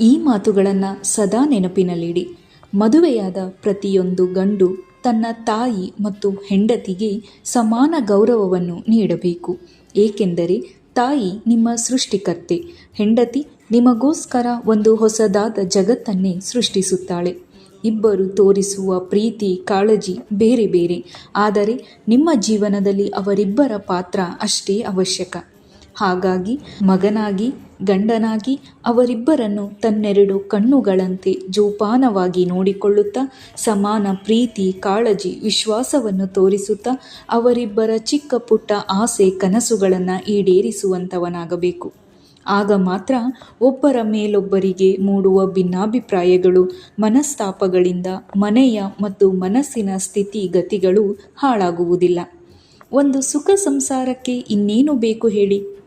ಈ ಮಾತುಗಳನ್ನು ಸದಾ ನೆನಪಿನಲ್ಲಿಡಿ. ಮದುವೆಯಾದ ಪ್ರತಿಯೊಂದು ಗಂಡು ತನ್ನ ತಾಯಿ ಮತ್ತು ಹೆಂಡತಿಗೆ ಸಮಾನ ಗೌರವವನ್ನು ನೀಡಬೇಕು. ಏಕೆಂದರೆ ತಾಯಿ ನಿಮ್ಮ ಸೃಷ್ಟಿಕರ್ತೆ, ಹೆಂಡತಿ ನಿಮಗೋಸ್ಕರ ಒಂದು ಹೊಸದಾದ ಜಗತ್ತನ್ನೇ ಸೃಷ್ಟಿಸುತ್ತಾಳೆ. ಇಬ್ಬರು ತೋರಿಸುವ ಪ್ರೀತಿ, ಕಾಳಜಿ ಬೇರೆ ಬೇರೆ, ಆದರೆ ನಿಮ್ಮ ಜೀವನದಲ್ಲಿ ಅವರಿಬ್ಬರ ಪಾತ್ರ ಅಷ್ಟೇ ಅವಶ್ಯಕ. ಹಾಗಾಗಿ ಮಗನಾಗಿ, ಗಂಡನಾಗಿ ಅವರಿಬ್ಬರನ್ನು ತನ್ನೆರಡು ಕಣ್ಣುಗಳಂತೆ ಜೋಪಾನವಾಗಿ ನೋಡಿಕೊಳ್ಳುತ್ತಾ, ಸಮಾನ ಪ್ರೀತಿ, ಕಾಳಜಿ, ವಿಶ್ವಾಸವನ್ನು ತೋರಿಸುತ್ತಾ, ಅವರಿಬ್ಬರ ಚಿಕ್ಕ ಪುಟ್ಟ ಆಸೆ ಕನಸುಗಳನ್ನು ಈಡೇರಿಸುವಂಥವನಾಗಬೇಕು ಆಗ ಮಾತ್ರ ಒಬ್ಬರ ಮೇಲೊಬ್ಬರಿಗೆ ಮೂಡುವ ಭಿನ್ನಾಭಿಪ್ರಾಯಗಳು, ಮನಸ್ತಾಪಗಳಿಂದ ಮನೆಯ ಮತ್ತು ಮನಸ್ಸಿನ ಸ್ಥಿತಿಗತಿಗಳು ಹಾಳಾಗುವುದಿಲ್ಲ. ಒಂದು ಸುಖ ಸಂಸಾರಕ್ಕೆ ಇನ್ನೇನು ಬೇಕು ಹೇಳಿ?